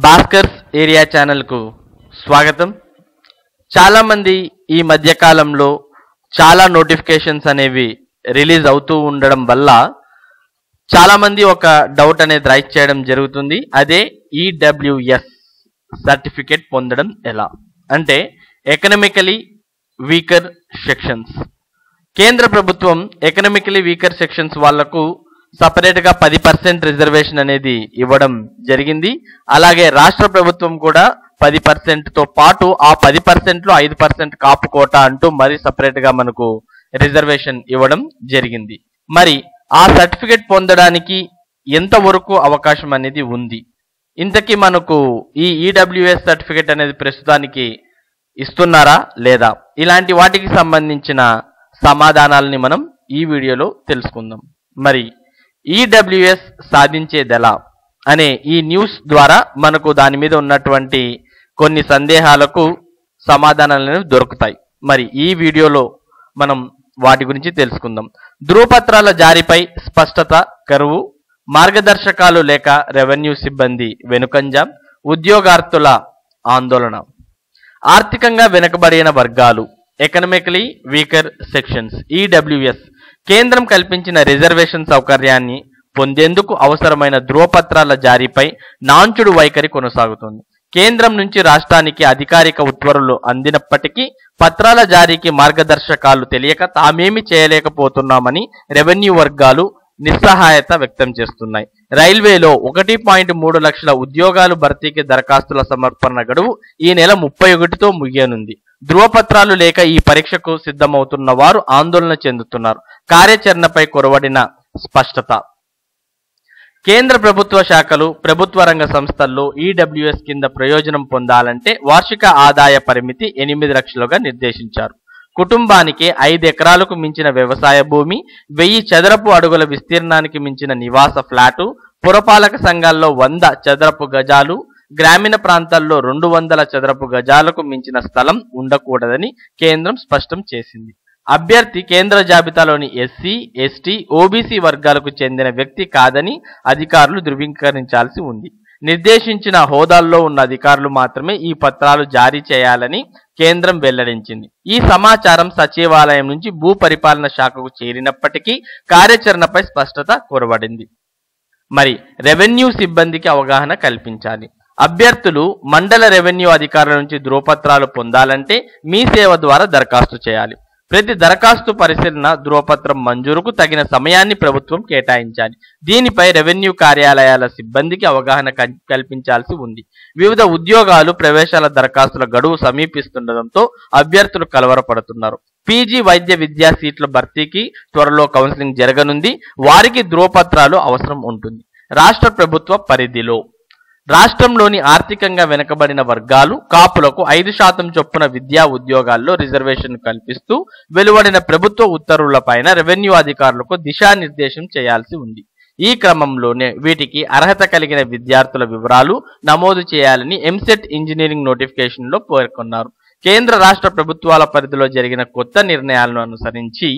Bhaskar's area ఛానల్కు స్వాగతం. చాలామంది ఈ మధ్యకాలంలో చాలా నోటిఫికేషన్స్ అనేవి రిలీజ్ అవుతూ ఉండడం వల్ల చాలామంది ఒక డౌట్ అనేది రైట్ చేయడం జరుగుతుంది. అదే ఈడబ్ల్యూఎస్ సర్టిఫికేట్ పొందడం ఎలా? అంటే ఎకనమికలీ వీకర్ సెక్షన్స్. కేంద్ర ప్రభుత్వం ఎకనమికలీ వీకర్ సెక్షన్స్ వాళ్ళకు సపరేట్గా పది పర్సెంట్ రిజర్వేషన్ అనేది ఇవ్వడం జరిగింది. అలాగే రాష్ట్ర ప్రభుత్వం కూడా పది పర్సెంట్తో పాటు ఆ పది పర్సెంట్లో ఐదు పర్సెంట్ కాపు కోట అంటూ మరి సపరేట్గా మనకు రిజర్వేషన్ ఇవ్వడం జరిగింది. మరి ఆ సర్టిఫికేట్ పొందడానికి ఎంతవరకు అవకాశం అనేది ఉంది? ఇంతకీ మనకు ఈ ఈడబ్ల్యూఎస్ సర్టిఫికేట్ అనేది ప్రస్తుతానికి ఇస్తున్నారా లేదా? ఇలాంటి వాటికి సంబంధించిన సమాధానాలని మనం ఈ వీడియోలో తెలుసుకుందాం. మరి ఈడబ్ల్యూఎస్ సాధించేదెలా అనే ఈ న్యూస్ ద్వారా మనకు దాని మీద ఉన్నటువంటి కొన్ని సందేహాలకు సమాధానాలు దొరుకుతాయి. మరి ఈ వీడియోలో మనం వాటి గురించి తెలుసుకుందాం. ధృవపత్రాల జారీపై స్పష్టత కరువు మార్గదర్శకాలు లేక రెవెన్యూ సిబ్బంది వెనుకంజ ఉద్యోగార్థుల ఆందోళన ఆర్థికంగా వెనుకబడిన వర్గాలు ఎకనమికలీ వీకర్ సెక్షన్స్ ఈడబ్ల్యూఎస్ కేంద్రం కల్పించిన రిజర్వేషన్ సౌకర్యాన్ని పొందేందుకు అవసరమైన ధృవపత్రాల జారీపై నాంచుడు వైఖరి కొనసాగుతుంది. కేంద్రం నుంచి రాష్ట్రానికి అధికారిక ఉత్తర్వులు అందినప్పటికీ పత్రాల జారీకి మార్గదర్శకాలు తెలియక తామేమి చేయలేకపోతున్నామని రెవెన్యూ వర్గాలు నిస్సహాయత వ్యక్తం చేస్తున్నాయి. రైల్వేలో ఒకటి పాయింట్ మూడు లక్షల ఉద్యోగాలు భర్తీకి దరఖాస్తుల సమర్పణ గడువు ఈ నెల ముప్పై ఒకటితో ముగియనుంది. ధృవపత్రాలు లేక ఈ పరీక్షకు సిద్ధమవుతున్న వారు ఆందోళన చెందుతున్నారు. కార్యాచరణపై కొరవడిన స్పష్టత. కేంద్ర ప్రభుత్వ శాఖలు ప్రభుత్వ రంగ సంస్థల్లో ఈడబ్ల్యూఎస్ కింద ప్రయోజనం పొందాలంటే వార్షిక ఆదాయ పరిమితి ఎనిమిది లక్షలుగా నిర్దేశించారు. కుటుంబానికి ఐదు ఎకరాలకు మించిన వ్యవసాయ భూమి వెయ్యి చదరపు అడుగుల విస్తీర్ణానికి మించిన నివాస ఫ్లాటు పురపాలక సంఘాల్లో వంద చదరపు గజాలు గ్రామీణ ప్రాంతాల్లో రెండు వందల చదరపు గజాలకు మించిన స్థలం ఉండకూడదని కేంద్రం స్పష్టం చేసింది. అభ్యర్థి కేంద్ర జాబితాలోని ఎస్సీ ఎస్టీ ఓబీసీ వర్గాలకు చెందిన వ్యక్తి కాదని అధికారులు ధృవీకరించాల్సి ఉంది. నిర్దేశించిన హోదాల్లో ఉన్న అధికారులు మాత్రమే ఈ పత్రాలు జారీ చేయాలని కేంద్రం వెల్లడించింది. ఈ సమాచారం సచివాలయం నుంచి భూ పరిపాలన శాఖకు చేరినప్పటికీ కార్యాచరణపై స్పష్టత కోరబడింది. మరి రెవెన్యూ సిబ్బందికి అవగాహన కల్పించాలి. అభ్యర్థులు మండల రెవెన్యూ అధికారుల నుంచి ధృవపత్రాలు పొందాలంటే మీ సేవ ద్వారా దరఖాస్తు చేయాలి. ప్రతి దరఖాస్తు పరిశీలన ధృవపత్రం మంజూరుకు తగిన సమయాన్ని ప్రభుత్వం కేటాయించాలి. దీనిపై రెవెన్యూ కార్యాలయాల సిబ్బందికి అవగాహన కల్- కల్పించాల్సి ఉంది. వివిధ ఉద్యోగాలు ప్రవేశాల దరఖాస్తుల గడువు సమీపిస్తుండటంతో అభ్యర్థులు కలవరపడుతున్నారు. పీజీ వైద్య విద్యా సీట్ల భర్తీకి త్వరలో కౌన్సిలింగ్ జరగనుంది. వారికి ధృవపత్రాలు అవసరం ఉంటుంది. రాష్ట్ర ప్రభుత్వ పరిధిలో రాష్ట్రంలోని ఆర్థికంగా వెనుకబడిన వర్గాలు కాపులకు ఐదు శాతం చొప్పున విద్యా ఉద్యోగాల్లో రిజర్వేషన్ కల్పిస్తూ వెలువడిన ప్రభుత్వ ఉత్తర్వులపైన రెవెన్యూ అధికారులకు దిశానిర్దేశం చేయాల్సి ఉంది. ఈ క్రమంలోనే వీటికి అర్హత కలిగిన విద్యార్థుల వివరాలు నమోదు చేయాలని ఎంసెట్ ఇంజనీరింగ్ నోటిఫికేషన్లో పేర్కొన్నారు. కేంద్ర రాష్ట్ర ప్రభుత్వాల పరిధిలో జరిగిన కొత్త నిర్ణయాలను అనుసరించి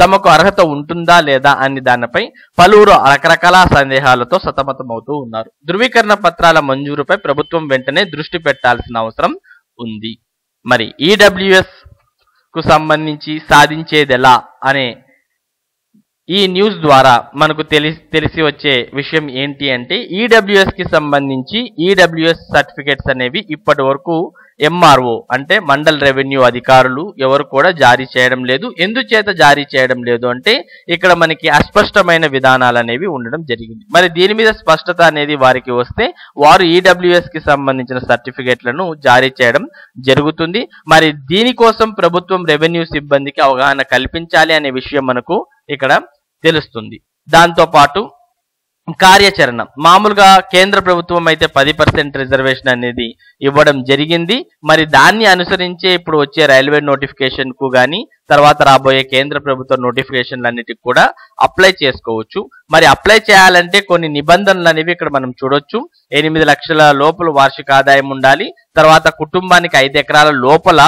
తమకు అర్హత ఉంటుందా లేదా అని దానిపై పలువురు రకరకాల సందేహాలతో సతమతమవుతూ ఉన్నారు. ధృవీకరణ పత్రాల మంజూరుపై ప్రభుత్వం వెంటనే దృష్టి పెట్టాల్సిన అవసరం ఉంది. మరి ఈడబ్ల్యూఎస్కు సంబంధించి సాధించేదెలా అనే ఈ న్యూస్ ద్వారా మనకు తెలిసి తెలిసి వచ్చే విషయం ఏంటి అంటే ఈడబ్ల్యూఎస్కి సంబంధించి ఈడబ్ల్యూఎస్ సర్టిఫికేట్స్ అనేవి ఇప్పటి వరకు ఎంఆర్ఓ అంటే మండల్ రెవెన్యూ అధికారులు ఎవరు కూడా జారీ చేయడం లేదు. ఎందుచేత జారీ చేయడం లేదు అంటే ఇక్కడ మనకి అస్పష్టమైన విధానాలు అనేవి ఉండడం జరిగింది. మరి దీని మీద స్పష్టత అనేది వారికి వస్తే వారు ఈడబ్ల్యూఎస్కి సంబంధించిన సర్టిఫికేట్లను జారీ చేయడం జరుగుతుంది. మరి దీనికోసం ప్రభుత్వం రెవెన్యూ సిబ్బందికి అవగాహన కల్పించాలి అనే విషయం మనకు ఇక్కడ తెలుస్తుంది. దాంతో పాటు కార్యాచరణ. మామూలుగా కేంద్ర ప్రభుత్వం అయితే పది పర్సెంట్ రిజర్వేషన్ అనేది ఇవ్వడం జరిగింది. మరి దాన్ని అనుసరించే ఇప్పుడు వచ్చే రైల్వే నోటిఫికేషన్కు గాని తర్వాత రాబోయే కేంద్ర ప్రభుత్వ నోటిఫికేషన్లన్నిటికి కూడా అప్లై చేసుకోవచ్చు. మరి అప్లై చేయాలంటే కొన్ని నిబంధనలు అనేవి ఇక్కడ మనం చూడొచ్చు. ఎనిమిది లక్షల లోపల వార్షిక ఆదాయం ఉండాలి. తర్వాత కుటుంబానికి ఐదు ఎకరాల లోపల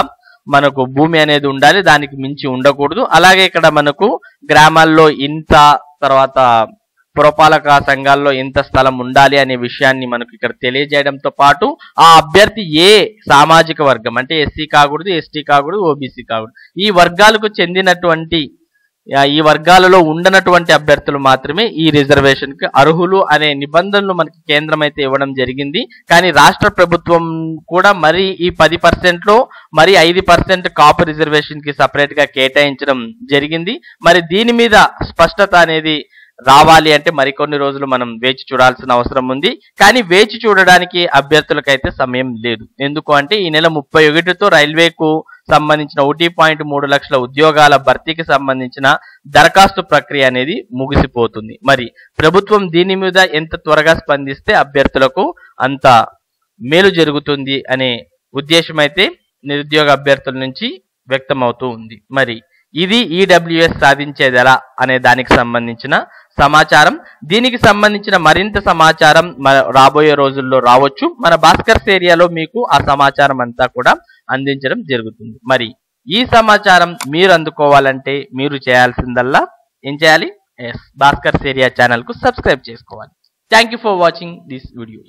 మనకు భూమి అనేది ఉండాలి. దానికి మించి ఉండకూడదు. అలాగే ఇక్కడ మనకు గ్రామాల్లో ఇంత తర్వాత పురపాలక సంఘాల్లో ఎంత స్థలం ఉండాలి అనే విషయాన్ని మనకు ఇక్కడ తెలియజేయడంతో పాటు ఆ అభ్యర్థి ఏ సామాజిక వర్గం? అంటే ఎస్సీ కాకూడదు ఎస్టీ కాకూడదు ఓబీసీ కాకూడదు. ఈ వర్గాలకు చెందినటువంటి ఈ వర్గాలలో ఉండనటువంటి అభ్యర్థులు మాత్రమే ఈ రిజర్వేషన్కి అర్హులు అనే నిబంధనలు మనకి కేంద్రం అయితే ఇవ్వడం జరిగింది. కానీ రాష్ట్ర ప్రభుత్వం కూడా మరి ఈ పది పర్సెంట్లో మరి ఐదు పర్సెంట్ కాపు రిజర్వేషన్కి సపరేట్గా కేటాయించడం జరిగింది. మరి దీని మీద స్పష్టత అనేది రావాలి అంటే మరికొన్ని రోజులు మనం వేచి చూడాల్సిన అవసరం ఉంది. కానీ వేచి చూడడానికి అభ్యర్థులకైతే సమయం లేదు. ఎందుకు అంటే ఈ నెల ముప్పై ఒకటితో రైల్వేకు సంబంధించిన ఒకటి పాయింట్ మూడు లక్షల ఉద్యోగాల భర్తీకి సంబంధించిన దరఖాస్తు ప్రక్రియ అనేది ముగిసిపోతుంది. మరి ప్రభుత్వం దీని మీద ఎంత త్వరగా స్పందిస్తే అభ్యర్థులకు అంత మేలు జరుగుతుంది అనే ఉద్దేశం అయితే నిరుద్యోగ అభ్యర్థుల నుంచి వ్యక్తమవుతూ ఉంది. మరి ఇది ఈడబ్ల్యూఎస్ సాధించేది ఎలా అనే దానికి సంబంధించిన సమాచారం. దీనికి సంబంధించిన మరింత సమాచారం రాబోయే రోజుల్లో రావచ్చు. మన భాస్కర్స్ ఏరియాలో మీకు ఆ సమాచారం అంతా కూడా అందించడం జరుగుతుంది. మరి ఈ సమాచారం మీరు అందుకోవాలంటే మీరు చేయాల్సిందల్లా ఏం చేయాలి? ఎస్ భాస్కర్స్ ఏరియా ఛానల్కు సబ్స్క్రైబ్ చేసుకోవాలి. Thank you for watching this video.